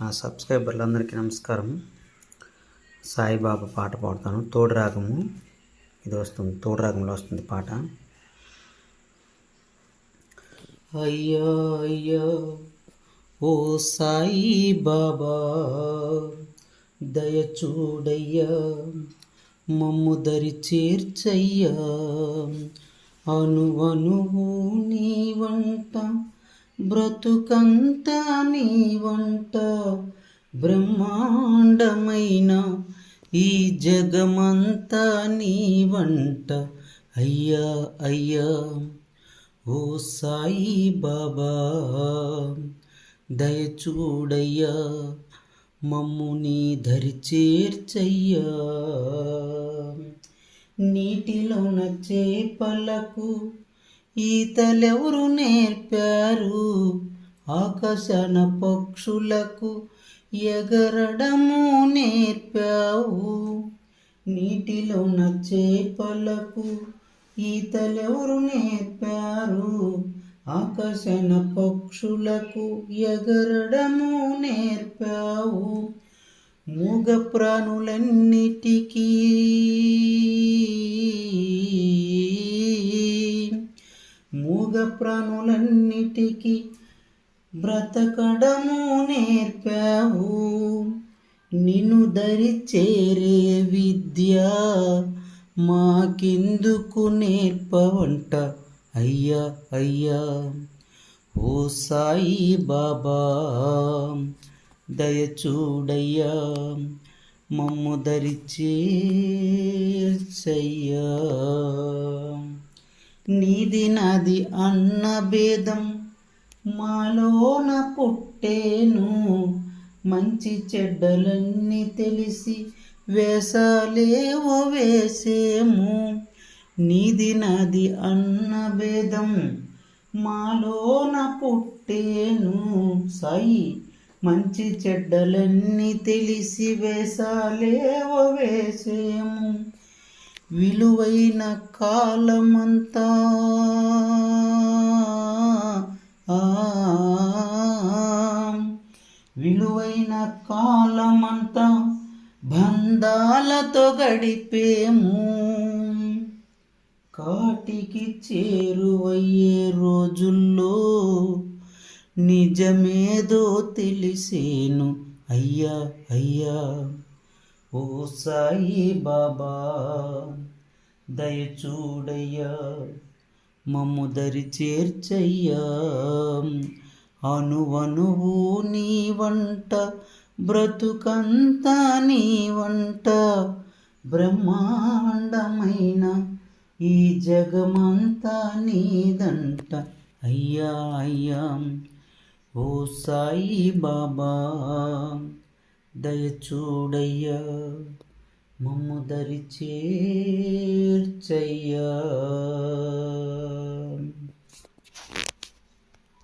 నా సబ్స్క్రైబర్లందరికీ నమస్కారం. సాయిబాబా పాట పాడతాను. తోడు రాగము ఇది వస్తుంది. తోడు రాగంలో వస్తుంది పాట. అయ్యా అయ్యో ఓ సాయి బాబా దయ చూడయ్యా మమ్ము దరి చేర్చయ్యా అనువనువు నీ బ్రతుకంతా నీ వంట బ్రహ్మాండమైన ఈ జగమంతా నీ వంట. అయ్యా అయ్యా ఓ సాయి బాబా దయ మమ్ముని మమ్ము నీ చేర్చయ్యా. నీటిలోన చేపలకు ఈతలెవరు నేర్పారు. ఆకాశన పక్షులకు ఎగరడము నేర్పావు. నీటిలోన చేపలకు ఈతలెవరు నేర్పారు. ఆకాశన పక్షులకు ఎగరడము నేర్పావు. మూగ ప్రాణులన్నిటికీ యుగ ప్రాణులన్నిటికీ బ్రతకడము నేర్పావు. నిన్ను దరి చేరే విద్య మాకెందుకు నేర్పవంట అయ్యా అయ్యా? ఓ సాయి బాబా దయ చూడయ్యా మమ్ము దరి చేర్చయ్యా నీది నాది అన్న భేదం. మాలోన పుట్టేను. మంచి చెడ్డలన్నీ తెలిసి వేసాలేవో వేసేము. నీది నాది అన్న భేదం. మాలోన పుట్టేను. సాయి మంచి చెడ్డలన్నీ తెలిసి వేసాలేవో వేసేము. విలువైన కాలమంతా. విలువైన కాలమంతా బంధాలతో గడిపేము. కాటికి చేరువయ్యే రోజుల్లో నిజమేదో తెలిసేను. అయ్యా అయ్యా. ఓ సాయి బాబా దయచూడయ్యా మమ్ము దరి చేర్చయ్యా. అనువనువు నీ వంట బ్రతుకంతా నీ వంట బ్రహ్మాండమైన ఈ జగమంతా నీదంట. అయ్యా అయ్యా ఓ సాయి బాబా దయ చూడయ్యా మమ్ము దరిచేర్చయ్యా.